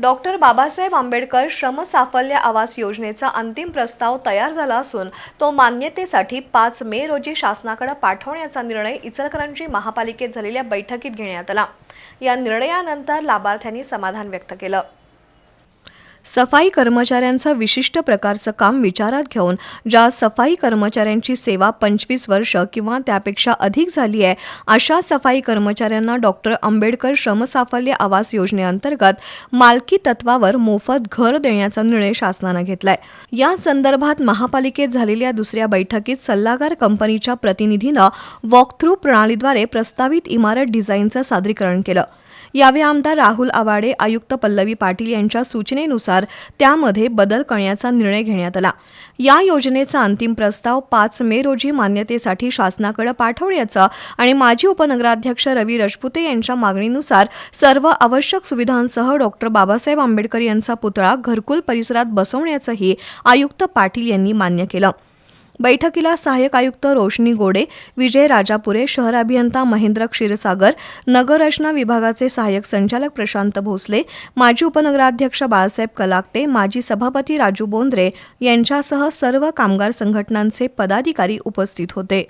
Doctor Babasaheb Ambedkar श्रम साफल्य आवास योजनेचा अंतिम प्रस्ताव तयार झाला असून तो मान्यतेसाठी पाच मे रोजी शासनाकडे पाठवण्याचा निर्णय इचलकरंजी महापालिकेत झालेल्या बैठकीत घेण्यात आला. या निर्णयानंतर लाभार्थ्यांनी समाधान व्यक्त केलं. सफाई कर्मचाऱ्यांचं विशिष्ट प्रकारचं काम विचारात घेऊन ज्या सफाई कर्मचाऱ्यांची सेवा पंचवीस वर्ष किंवा त्यापेक्षा अधिक झाली आहे अशा सफाई कर्मचाऱ्यांना डॉक्टर आंबेडकर श्रमसाफल्य आवास योजनेअंतर्गत मालकी तत्वावर मोफत घर देण्याचा निर्णय शासनानं घेतलाय. या संदर्भात महापालिकेत झालेल्या दुसऱ्या बैठकीत सल्लागार कंपनीच्या प्रतिनिधीनं वॉकथ्रू प्रणालीद्वारे प्रस्तावित इमारत डिझाईनचं सादरीकरण केलं. यावेळी आमदार राहुल आवाडे आयुक्त पल्लवी पाटील यांच्या सूचनेनुसार त्यामध्ये बदल करण्याचा निर्णय घेण्यात आला. या योजनेचा अंतिम प्रस्ताव पाच मे रोजी मान्यतेसाठी शासनाकडे पाठवण्याचा आणि माजी उपनगराध्यक्ष रवी रजपुते यांच्या मागणीनुसार सर्व आवश्यक सुविधांसह डॉक्टर बाबासाहेब आंबेडकर यांचा पुतळा घरकुल परिसरात बसवण्याचंही आयुक्त पाटील यांनी मान्य केलं. बैठकीला सहाय्यक आयुक्त रोशनी गोडे विजय राजापुरे शहर अभियंता महेंद्र क्षीरसागर नगररचना विभागाचे सहाय्यक संचालक प्रशांत भोसले माजी उपनगराध्यक्ष बाळासाहेब कलाकते माजी सभापती राजू बोंद्रे यांच्यासह सर्व कामगार संघटनांचे पदाधिकारी उपस्थित होते.